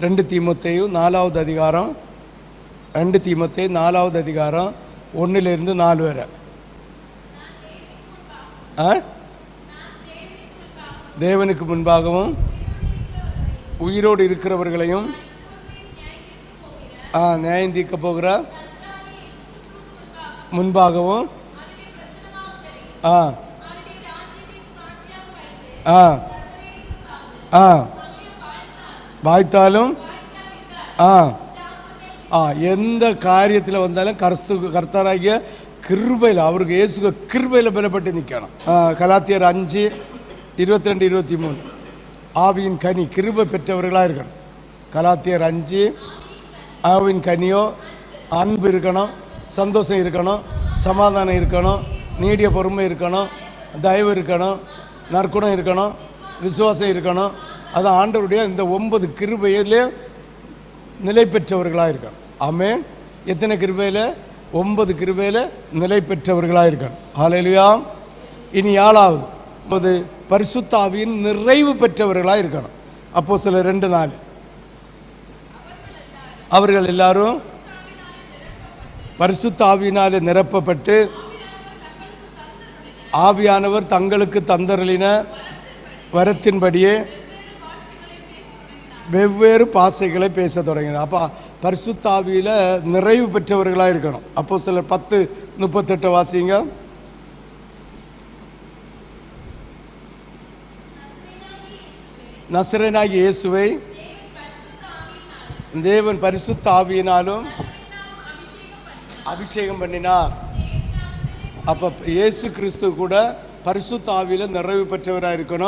ரெண்டு தீமத்தையும் நாலாவது அதிகாரம். ரெண்டு தீமத்தை நாலாவது அதிகாரம். ஒன்றிலிருந்து நாலு வரை. ஆ? தேவனுக்கு முன்பாகவும் உயிரோடு இருக்கிறவர்களையும் ஆ நியாயம் தீர்க்க போகிற முன்பாகவும் ஆ ஆ ஆ வாய்த்தாலும் ஆ ஆ எந்த காரியத்தில் வந்தாலும் கரஸ்து கர்த்தராகிய கிருபையில் அவருக்கு இயேசுக கிருபையில் பலப்பட்டு நிற்கணும் ஆ, கலாத்தியர் அஞ்சு இருபத்தி ரெண்டு இருபத்தி மூணு ஆவியின் கனி கிருபை பெற்றவர்களாக இருக்கணும். கலாத்தியர் அஞ்சு ஆவின் கனியோ அன்பு இருக்கணும் சந்தோஷம் இருக்கணும் சமாதானம் இருக்கணும் நீடிய பொறுமை இருக்கணும் தயவு இருக்கணும் நற்குணம் இருக்கணும் விசுவாசம் இருக்கணும் அது ஆண்டவருடைய இந்த ஒன்பது கிருபையிலே நிலை பெற்றவர்களாக இருக்கான் ஆமென். எத்தனை கிருபையில்? ஒன்பது கிருபையில் நிலை பெற்றவர்களாக இருக்கணும் ஹalleluya. இனி ஏழாவது ஒன்பது பரிசுத்தாவியின் நிறைவு பெற்றவர்களாக இருக்கணும் அப்போ சில ரெண்டு நாள். அவர்கள் எல்லாரும் பரிசுத்தாவினால் நிரப்பப்பட்டு ஆவியானவர் தங்களுக்கு தந்தரலின வரத்தின்படியே வெவ்வேறு பாசைகளை பேச தொடங்கினார். அப்போ பரிசுத்தாவியில் நிறைவு பெற்றவர்களாக இருக்கணும். அப்போ சிலர் பத்து முப்பத்தெட்டு வாசிங்க. நசரனாகி இயேசுவை. தேவன் பரிசுத்த ஆவியினாலும் அபிஷேகம் பண்ணினார். அப்போ இயேசு கிறிஸ்து கூட பரிசுத்த ஆவியில் நிறைவு பெற்றவராக இருக்கணும்.